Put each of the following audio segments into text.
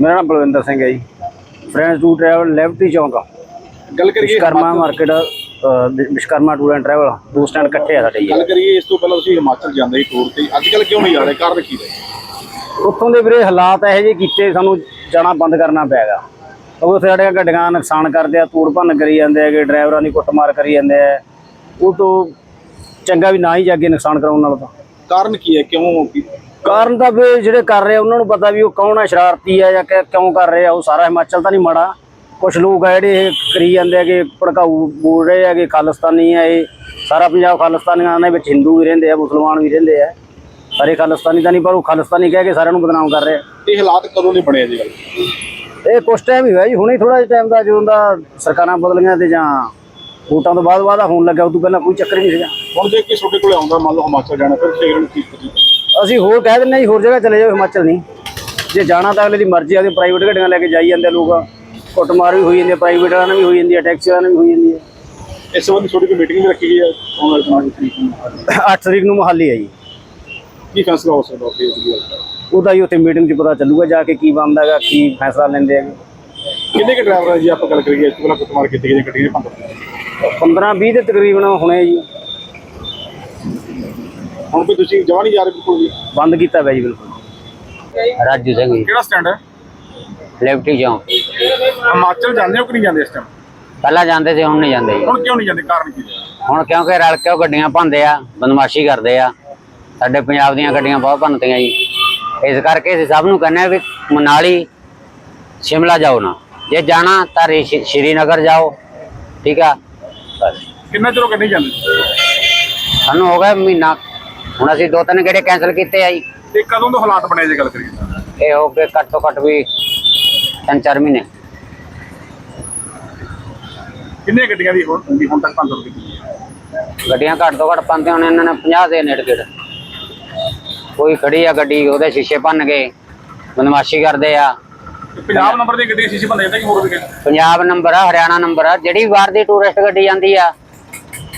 ਮੇਰਾ ਨਾਮ ਬਲਵਿੰਦਰ ਸਿੰਘ ਹੈ ਜੀ। ਫਰੈਂਡਸ ਟੂ ਟਰੈਵਲ ਲੈਫਟੀ ਚੌਂਕ ਗੱਲ ਕਰੀਏ Vishkarma market Vishkarma tour and travel ਦੋ ਸਟੈਂਡ ਇਕੱਠੇ ਆ ਸਾਡੇ ਜੀ। ਗੱਲ ਕਰੀਏ ਇਸ ਤੋਂ ਪਹਿਲਾਂ ਤੁਸੀਂ ਹਿਮਾਚਲ ਜਾਂਦੇ ਸੀ ਟੂਰ ਤੇ। ਅੱਜ ਕੱਲ ਕਿਉਂ ਨਹੀਂ ਜਾ ਰਹੇ? ਕਾਰਨ ਕੀ ਹੈ ਉੱਥੋਂ ਦੇ ਵੀਰੇ ਹਾਲਾਤ ਇਹੋ ਜਿਹੇ ਕੀਤੇ ਸਾਨੂੰ ਜਾਣਾ ਬੰਦ ਕਰਨਾ ਕਿਉਂਕਿ ਉੱਥੇ ਸਾਡੀਆਂ ਗੱਡੀਆਂ ਨੁਕਸਾਨ ਕਰਦੇ ਆ ਤੂੜ ਭੰਨ ਕਰੀ ਜਾਂਦੇ ਹੈਗੇ ਡਰਾਈਵਰਾਂ ਦੀ ਕੁੱਟਮਾਰ ਕਰੀ ਜਾਂਦੇ ਆ। ਉਹ ਤੋਂ ਚੰਗਾ ਵੀ ਨਾ ਹੀ ਜਾਗੇ ਨੁਕਸਾਨ ਕਰਾਉਣ ਨਾਲ ਤਾਂ। ਕਾਰਨ ਕੀ ਹੈ? ਕਿਉਂ ਕੀ- ਕਾਰਨ ਤਾਂ ਵੀ ਜਿਹੜੇ ਕਰ ਰਹੇ ਆ ਉਹਨਾਂ ਨੂੰ ਪਤਾ ਵੀ ਉਹ ਕੌਣ ਹੈ ਸ਼ਰਾਰਤੀ ਹੈ ਜਾਂ ਕਿ ਕਿਉਂ ਕਰ ਰਹੇ ਆ ਉਹ ਸਾਰਾ ਹਿਮਾਚਲ ਤਾਂ ਨਹੀਂ ਮਾੜਾ। ਕੁਝ ਲੋਕ ਆ ਜਿਹੜੇ ਇਹ ਕਰੀ ਜਾਂਦੇ ਆ ਕਿ ਭੜਕਾਊ ਬੋਲ ਰਹੇ ਆ ਕਿ ਖਾਲਿਸਤਾਨੀ ਆ ਇਹ। ਸਾਰਾ ਪੰਜਾਬ ਖਾਲਿਸਤਾਨੀਆਂ ਦੇ ਵਿੱਚ ਹਿੰਦੂ ਵੀ ਰਹਿੰਦੇ ਆ ਮੁਸਲਮਾਨ ਵੀ ਰਹਿੰਦੇ ਆ। ਸਾਰੇ ਖਾਲਿਸਤਾਨੀ ਤਾਂ ਨਹੀਂ ਪਰ ਉਹ ਖਾਲਿਸਤਾਨੀ ਕਹਿ ਕੇ ਸਾਰਿਆਂ ਨੂੰ ਬਦਨਾਮ ਕਰ ਰਹੇ ਆ। ਇਹ ਹਾਲਾਤ ਕਦੋਂ ਦੇ ਬਣੇ ਜੀ? ਗੱਲ ਇਹ ਕੁਛ ਟਾਈਮ ਹੀ ਹੋਇਆ ਜੀ ਹੁਣੇ ਥੋੜਾ ਜਿਹਾ ਟਾਈਮ ਦਾ ਜਦੋਂ ਦਾ ਸਰਕਾਰਾਂ ਬਦਲੀਆਂ ਤੇ ਜਾਂ ਵੋਟਾਂ ਤੋਂ ਬਾਅਦ ਬਾਅਦ ਆ ਹੋਣ ਲੱਗਾ ਉਦੋਂ ਪਹਿਲਾਂ ਕੋਈ ਚੱਕਰ ਹੀ ਨਹੀਂ ਸੀਗਾ। ਹੁਣ ਜੇ ਕੋਈ ਤੁਹਾਡੇ ਕੋਲੇ ਆਉਂਦਾ ਮੰਨ ਲਓ ਹਿਮਾਚਲ ਜਾਣਾ ਫਿਰ ਸ਼ੇਰ ਨੂੰ ਕੀ ਕਰੀ ਅਸੀਂ ਹੋਰ ਕਹਿ ਦਿੰਦੇ ਹਾਂ ਜੀ ਹੋਰ ਜਗ੍ਹਾ ਚਲੇ ਜਾਓ ਹਿਮਾਚਲ ਨਹੀਂ। ਜੇ ਜਾਣਾ ਤਾਂ ਅਗਲੇ ਦੀ ਮਰਜ਼ੀ ਆ ਪ੍ਰਾਈਵੇਟ ਗੱਡੀਆਂ ਲੈ ਕੇ ਜਾਈ ਜਾਂਦੇ ਲੋਕ। ਕੁੱਟਮਾਰ ਵੀ ਹੋਈ ਜਾਂਦੀ ਹੈ ਪ੍ਰਾਈਵੇਟ ਵਾਲਿਆਂ ਨਾਲ ਵੀ ਹੋਈ ਜਾਂਦੀ ਹੈ ਟੈਕਸੀ ਵਾਲਿਆਂ ਨਾਲ ਵੀ ਹੋਈ ਜਾਂਦੀ ਹੈ। ਇਸ ਸੰਬੰਧੀ ਤੁਹਾਡੀ ਕੋਈ ਮੀਟਿੰਗ ਵੀ ਰੱਖੀ ਗਈ ਹੈ? ਆਉਣ ਵਾਲੇ ਦਿਨਾਂ ਵਿੱਚ ਤਰੀਕ ਨੂੰ। 8 ਤਰੀਕ ਨੂੰ ਮਹਾਲੀ ਹੈ ਜੀ। ਕੀ ਫੈਸਲਾ ਹੋ ਸਕਦਾ ਫਿਰ ਇਸ ਦੀ ਗੱਲ ਦਾ? ਉਹਦਾ ਹੀ ਉੱਥੇ ਮੀਟਿੰਗ 'ਚ ਪਤਾ ਚੱਲੂਗਾ ਜਾ ਕੇ ਕੀ ਬਣਦਾ ਹੈਗਾ ਕੀ ਫੈਸਲਾ ਲੈਂਦੇ ਹੈਗੇ। ਕਿੰਨੇ ਕੁ ਡਰਾਈਵਰ ਹੈ ਜੀ? ਆਪਾਂ ਗੱਲ ਕਰੀਏ ਇਸ ਤੋਂ ਪਹਿਲਾਂ ਕੁੱਟਮਾਰ ਕੀਤੀ ਗਈ ਗੱਡੀ ਦੇ ਭੰਗ 15 20 ਦੇ ਤਕਰੀਬਨ ਹੁਣੇ ਜੀ। ਹੁਣ ਕੋਈ ਤੁਸੀਂ ਜਵਾ ਨਹੀਂ ਜਾ ਰਹੇ ਬਿਲਕੁਲ ਵੀ? ਬੰਦ ਕੀਤਾ ਪਿਆ ਜੀ ਬਿਲਕੁਲ। ਰਾਜੂ ਸਿੰਘ ਜੀ। ਕਿਹੜਾ ਸਟੈਂਡ ਹੈ? ਲੈਫਟੀ ਚੌਂਕ। ਹਿਮਾਚਲ ਜਾਂਦੇ ਹੋ ਕਿ ਨਹੀਂ ਜਾਂਦੇ ਇਸ ਟਾਈਮ ਪਹਿਲਾਂ ਜਾਂਦੇ ਸੀ ਹੁਣ ਨਹੀਂ ਜਾਂਦੇ ਜੀ। ਹੁਣ ਕਿਉਂ ਨਹੀਂ ਜਾਂਦੇ? ਕਾਰਨ ਕੀ ਹੈ? ਹੁਣ ਕਿਉਂਕਿ ਰਲ ਕੇ ਉਹ ਗੱਡੀਆਂ ਭੰਦੇ ਆ ਬਦਮਾਸ਼ੀ ਕਰਦੇ ਆ। ਸਾਡੇ ਪੰਜਾਬ ਦੀਆਂ ਗੱਡੀਆਂ ਬਹੁਤ ਭੰਨਤੀਆਂ ਜੀ। ਇਸ ਕਰਕੇ ਅਸੀਂ ਸਭ ਨੂੰ ਕਹਿੰਦੇ ਆ ਵੀ ਮਨਾਲੀ ਸ਼ਿਮਲਾ ਜਾਓ ਨਾ। ਜੇ ਜਾਣਾ ਤਾਂ ਸ਼੍ਰੀਨਗਰ ਜਾਓ ਠੀਕ ਆ? ਬਸ। ਕਿੰਨਾ ਚਿਰ ਨਹੀਂ ਜਾਂਦੇ? ਸਾਨੂੰ ਹੋ ਗਿਆ ਮਹੀਨਾ ਹੁਣ ਅਸੀਂ ਦੋ ਤਿੰਨ ਗੇੜੇ ਕੈਨਸਲ ਕੀਤੇ ਆ ਜੀ। ਤੇ ਕਦੋਂ ਤੋਂ ਹਾਲਾਤ ਬਣੇ ਜੇ ਗੱਲ ਕਰੀਏ? ਤਾਂ? ਇਹ ਹੋ ਗਏ ਘੱਟ ਤੋਂ ਘੱਟ ਵੀ ਤਿੰਨ ਚਾਰ ਮਹੀਨੇ। ਕਿੰਨੀਆਂ ਗੱਡੀਆਂ ਦੀ ਹੁਣ ਦੀ ਹੁਣ ਤੱਕ ਕੀਤੀ ਹੈ ਗੱਡੀਆਂ ਘੱਟ ਤੋਂ ਘੱਟ ਪਾਉਂਦੇ ਹੁਣ ਇਹਨਾਂ ਨੇ 50 ਦੇ ਨੇੜੇ ਤੇੜੇ। ਕੋਈ ਖੜੀ ਆ ਗੱਡੀ ਉਹਦੇ ਸ਼ੀਸ਼ੇ ਭੰਨ ਗਏ ਬਦਮਾਸ਼ੀ ਕਰਦੇ ਆ। ਤੇ ਪੰਜਾਬ ਨੰਬਰ ਦੀ ਗੱਡੀ ਸ਼ੀਸ਼ੇ ਬੰਦੇ ਜਾਂਦੇ ਕਿ ਹੋਰ ਵੀ ਗੱਡੀ? ਪੰਜਾਬ ਨੰਬਰ ਆ ਹਰਿਆਣਾ ਨੰਬਰ ਆ ਜਿਹੜੀ ਬਾਹਰ ਦੀ ਟੂਰਿਸਟ ਗੱਡੀ ਜਾਂਦੀ ਆ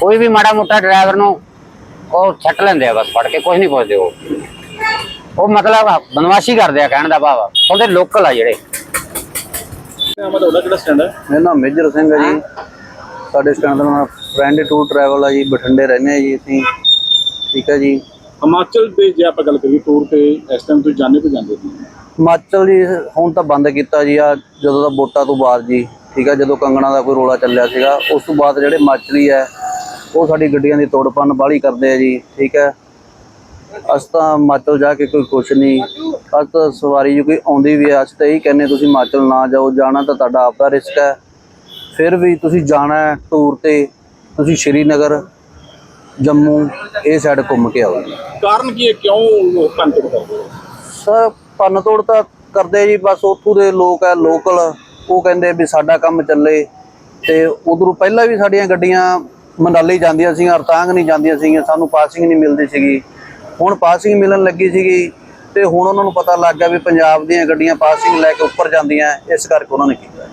ਕੋਈ ਵੀ ਮਾੜਾ ਮੋਟਾ ਡਰਾਈਵਰ ਨੂੰ ਉਹ ਛੱਟ ਲੈਂਦੇ ਆ ਬਸ ਫੜ ਕੇ ਕੁਝ ਨਹੀਂ ਪੁੱਛਦੇ ਉਹ। ਉਹ ਮਤਲਬ ਬਦਮਾਸ਼ੀ ਕਰਦੇ ਆ ਕਹਿਣ ਦਾ ਭਾਵ ਆ। ਉਹਦੇ ਲੋਕਲ ਆ ਜਿਹੜੇ। ਮੈਂ ਤੁਹਾਡਾ ਕਿਹੜਾ ਸਟੈਂਡ ਹੈ ਮੇਰਾ ਨਾਮ ਮੇਜਰ ਸਿੰਘ ਹੈ ਜੀ। ਸਾਡੇ ਸਟੈਂਡ ਦਾ ਨਾਮ ਫਰੈਂਡ ਟੂਰ ਟਰੈਵਲ ਆ ਜੀ ਬਠਿੰਡੇ ਰਹਿੰਦੇ ਆ ਜੀ ਅਸੀਂ। ਠੀਕ ਹੈ ਜੀ। ਹਿਮਾਚਲ ਦੇ ਜੇ ਆਪਾਂ ਗੱਲ ਕਰੀਏ ਟੂਰ ਤੇ ਇਸ ਟਾਈਮ ਤੁਸੀਂ ਜਾਣੇ ਤੋਂ ਜਾਂਦੇ ਸੀ ਹਿਮਾਚਲ ਜੀ ਹੁਣ ਤਾਂ ਬੰਦ ਕੀਤਾ ਜੀ ਆ ਜਦੋਂ ਦਾ ਵੋਟਾਂ ਤੋਂ ਬਾਅਦ ਜੀ। ਠੀਕ ਹੈ ਜਦੋਂ ਕੰਗਣਾ ਦਾ ਕੋਈ ਰੋਲਾ ਚੱਲਿਆ ਸੀਗਾ ਉਸ ਤੋਂ ਬਾਅਦ ਜਿਹੜੇ ਹਿਮਾਚਲੀ ਹੈ ਉਹ ਸਾਡੀ ਗੱਡੀਆਂ ਦੀ ਤੋੜਪੰਨ ਬਾਹਲੀ ਕਰਦੇ ਆ ਜੀ ਠੀਕ ਹੈ। ਅਸੀਂ ਤਾਂ ਹਿਮਾਚਲ ਜਾ ਕੇ ਕੋਈ ਕੁਛ ਨਹੀਂ। ਅੱਜ ਤਾਂ ਸਵਾਰੀ ਜੀ ਕੋਈ ਆਉਂਦੀ ਵੀ ਹੈ ਅਸੀਂ ਤਾਂ ਇਹੀ ਕਹਿੰਦੇ ਤੁਸੀਂ ਹਿਮਾਚਲ ਨਾ ਜਾਓ ਜਾਣਾ ਤਾਂ ਤੁਹਾਡਾ ਆਪਦਾ ਰਿਸਕ ਹੈ। ਫਿਰ ਵੀ ਤੁਸੀਂ ਜਾਣਾ ਹੈ ਟੂਰ ਤੇ ਤੁਸੀਂ ਸ਼੍ਰੀਨਗਰ ਜੰਮੂ ਇਹ ਸਾਈਡ ਘੁੰਮ ਕੇ ਆਓ ਕਾਰਨ ਕੀ ਹੈ? ਕਿਉਂ ਲੋਕ ਭੰਗ ਤੋੜ ਕਰਦੇ? ਸਰ ਭੰਨ ਤੋੜ ਤਾਂ ਕਰਦੇ ਜੀ ਬਸ ਉੱਥੋਂ ਦੇ ਲੋਕ ਹੈ ਲੋਕਲ ਉਹ ਕਹਿੰਦੇ ਵੀ ਸਾਡਾ ਕੰਮ ਚੱਲੇ। ਤੇ ਉਧਰੋਂ ਪਹਿਲਾਂ ਵੀ ਸਾਡੀਆਂ ਗੱਡੀਆਂ ਮੰਡਾਲੀ ਜਾਂਦੀਆਂ ਸੀਗੀਆਂ, ਅਰਤਾਂਗ ਨਹੀਂ ਜਾਂਦੀਆਂ ਸੀਗੀਆਂ, ਸਾਨੂੰ ਪਾਸਿੰਗ ਨਹੀਂ ਮਿਲਦੀ ਸੀਗੀ। ਹੁਣ ਪਾਸਿੰਗ ਮਿਲਣ ਲੱਗੀ ਸੀਗੀ ਤੇ ਹੁਣ ਉਹਨਾਂ ਨੂੰ ਪਤਾ ਲੱਗ ਗਿਆ ਵੀ ਪੰਜਾਬ ਦੀਆਂ ਗੱਡੀਆਂ ਪਾਸਿੰਗ ਲੈ ਕੇ ਉੱਪਰ ਜਾਂਦੀਆਂ, ਇਸ ਕਰਕੇ ਉਹਨਾਂ ਨੇ ਕੀਤਾ।